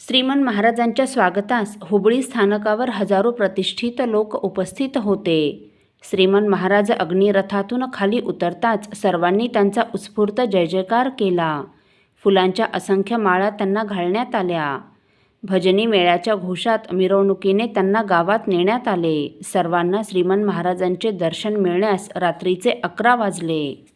श्रीमन महाराजांच्या स्वागतास हुबळी स्थानकावर हजारो प्रतिष्ठित लोक उपस्थित होते. श्रीमन महाराज अग्निरथातून खाली उतरताच सर्वांनी त्यांचा उत्स्फूर्त जय जयकार केला. फुलांच्या असंख्य माळा त्यांना घालण्यात आल्या. भजनी मेळ्याच्या घोषात मिरवणुकीने त्यांना गावात नेण्यात आले. सर्वांना श्रीमन महाराजांचे दर्शन मिळण्यास रात्रीचे अकरा वाजले.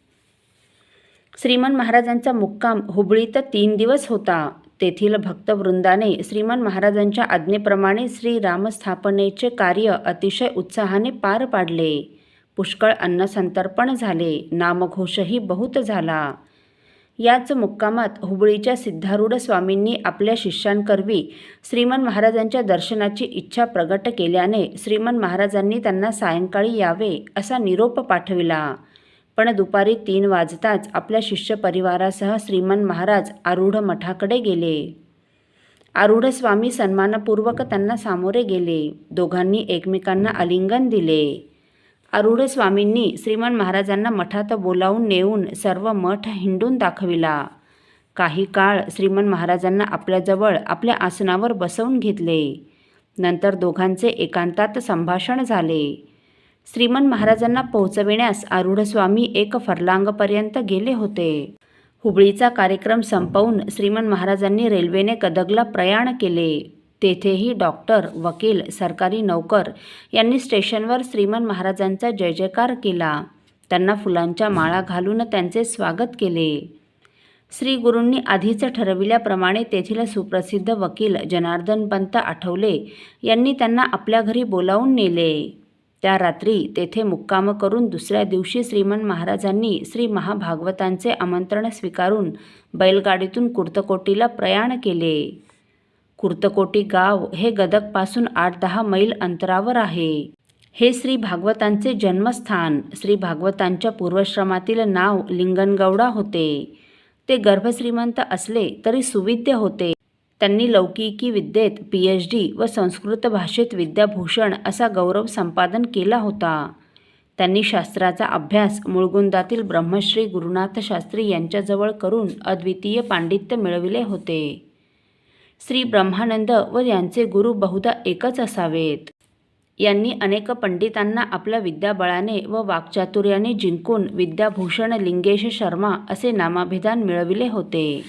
श्रीमन महाराजांचा मुक्काम हुबळीत तीन दिवस होता. तेथील भक्तवृंदाने श्रीमान महाराजांच्या आज्ञेप्रमाणे श्रीरामस्थापनेचे कार्य अतिशय उत्साहाने पार पाडले. पुष्कळ अन्नसंतर्पण झाले. नामघोषही बहुत झाला. याच मुक्कामात हुबळीच्या सिद्धारूढ स्वामींनी आपल्या शिष्यांकरवी श्रीमन महाराजांच्या दर्शनाची इच्छा प्रगट केल्याने श्रीमन महाराजांनी त्यांना सायंकाळी यावे असा निरोप पाठविला. पण दुपारी तीन वाजताच आपल्या शिष्य परिवारासह श्रीमन महाराज आरूढ मठाकडे गेले. आरूढ स्वामी सन्मानपूर्वक त्यांना सामोरे गेले. दोघांनी एकमेकांना आलिंगन दिले. आरूढ स्वामींनी श्रीमन महाराजांना मठात बोलावून नेऊन सर्व मठ हिंडून दाखविला. काही काळ श्रीमन महाराजांना आपल्याजवळ आपल्या आसनावर बसवून घेतले. नंतर दोघांचे एकांतात संभाषण झाले. श्रीमंत महाराजांना पोहोचविण्यास आरूढस्वामी एक फरलांगपर्यंत गेले होते. हुबळीचा कार्यक्रम संपवून श्रीमंत महाराजांनी रेल्वेने कदगला प्रयाण केले. तेथेही डॉक्टर वकील सरकारी नौकर यांनी स्टेशनवर श्रीमंत महाराजांचा जय जयकार केला. त्यांना फुलांच्या माळा घालून त्यांचे स्वागत केले. श्री गुरूंनी आधीच ठरविल्याप्रमाणे तेथील सुप्रसिद्ध वकील जनार्दन पंत आठवले यांनी त्यांना आपल्या घरी बोलावून नेले. त्या रात्री तेथे मुक्काम करून दुसऱ्या दिवशी श्रीमंत महाराजांनी श्री महाभागवतांचे आमंत्रण स्वीकारून बैलगाडीतून कुर्तकोटीला प्रयाण केले. कुर्तकोटी गाव हे गदकपासून आठ दहा मैल अंतरावर आहे. हे श्री भागवतांचे जन्मस्थान. श्री भागवतांच्या पूर्वश्रमातील नाव लिंगनगौडा होते. ते गर्भश्रीमंत असले तरी सुविद्य होते. त्यांनी लौकिकी विद्येत पी एच डी व संस्कृत भाषेत विद्याभूषण असा गौरव संपादन केला होता. त्यांनी शास्त्राचा अभ्यास मुळगुंदातील ब्रह्मश्री गुरुनाथ शास्त्री यांच्याजवळ करून अद्वितीय पांडित्य मिळविले होते. श्री ब्रह्मानंद व यांचे गुरु बहुधा एकच असावेत. यांनी अनेक पंडितांना आपल्या विद्याबळाने व वाक्चातुर्याने जिंकून विद्याभूषण लिंगेश शर्मा असे नामाभिधान मिळविले होते.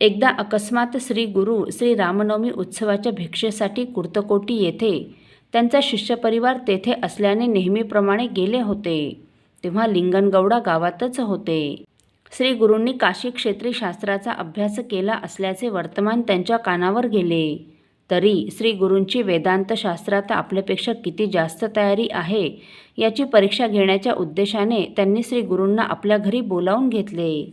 एकदा अकस्मात श्री गुरु श्री रामनवमी उत्सवाच्या भिक्षेसाठी कुर्तकोटी येथे. त्यांचा शिष्यपरिवार तेथे असल्याने नेहमीप्रमाणे गेले होते. तेव्हा लिंगनगौडा गावातच होते. श्री गुरूंनी काशी क्षेत्री शास्त्राचा अभ्यास केला असल्याचे वर्तमान त्यांच्या कानावर गेले. तरी श्री गुरूंची वेदांत शास्त्रात आपल्यापेक्षा किती जास्त तयारी आहे याची परीक्षा घेण्याच्या उद्देशाने त्यांनी श्री गुरूंना आपल्या घरी बोलावून घेतले.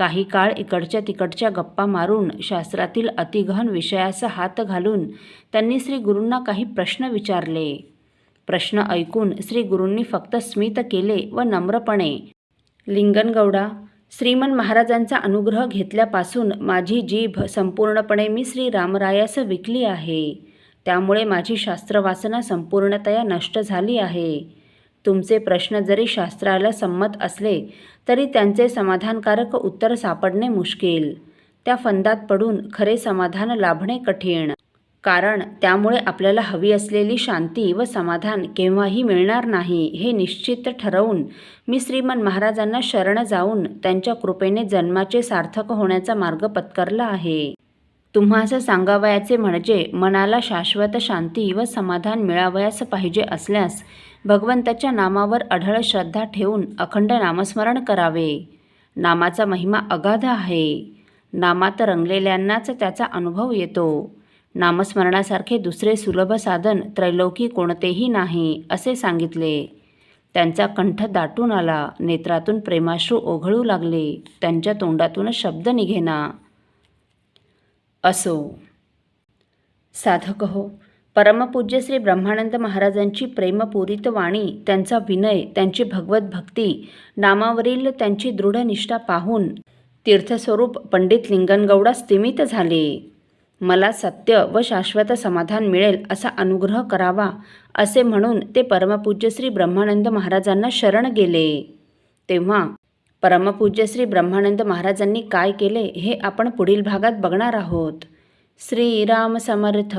काही काळ इकडच्या तिकडच्या गप्पा मारून शास्त्रातील अतिगहन विषयास हात घालून त्यांनी श्री गुरूंना काही प्रश्न विचारले. प्रश्न ऐकून श्री गुरूंनी फक्त स्मित केले व नम्रपणे लिंगनगौडा श्रीमन महाराजांचा अनुग्रह घेतल्यापासून माझी जीभ संपूर्णपणे मी श्री रामरायास विकली आहे. त्यामुळे माझी शास्त्रवासना संपूर्णतया नष्ट झाली आहे. तुमचे प्रश्न जरी शास्त्राला संमत असले तरी त्यांचे समाधानकारक उत्तर सापडणे मुश्किल. त्या फंदात पडून खरे समाधान लाभणे कठीण. कारण त्यामुळे आपल्याला हवी असलेली शांती व समाधान केव्हाही मिळणार नाही हे निश्चित ठरवून मी श्रीमन महाराजांना शरण जाऊन त्यांच्या कृपेने जन्माचे सार्थक होण्याचा मार्ग पत्करला आहे. तुम्हास सांगावयाचे म्हणजे मनाला शाश्वत शांती व समाधान मिळावयास पाहिजे असल्यास भगवंताच्या नामावर अढळ श्रद्धा ठेवून अखंड नामस्मरण करावे. नामाचा महिमा अगाध आहे. नामात रंगलेल्यांनाच त्याचा अनुभव येतो. नामस्मरणासारखे दुसरे सुलभ साधन त्रैलोकी कोणतेही नाही असे सांगितले. त्यांचा कंठ दाटून आला नेत्रातून प्रेमाश्रू ओघळू लागले त्यांच्या तोंडातून शब्द निघेना. असो. साधक हो परमपूज्य श्री ब्रह्मानंद महाराजांची प्रेमपूरित वाणी त्यांचा विनय त्यांची भगवत भक्ती नामावरील त्यांची दृढ निष्ठा पाहून तीर्थस्वरूप पंडित लिंगनगौडा स्तिमित झाले. मला सत्य व शाश्वत समाधान मिळेल असा अनुग्रह करावा असे म्हणून ते परमपूज्य श्री ब्रह्मानंद महाराजांना शरण गेले. तेव्हा परमपूज्य श्री ब्रह्मानंद महाराजांनी काय केले हे आपण पुढील भागात बघणार आहोत. श्रीराम समर्थ!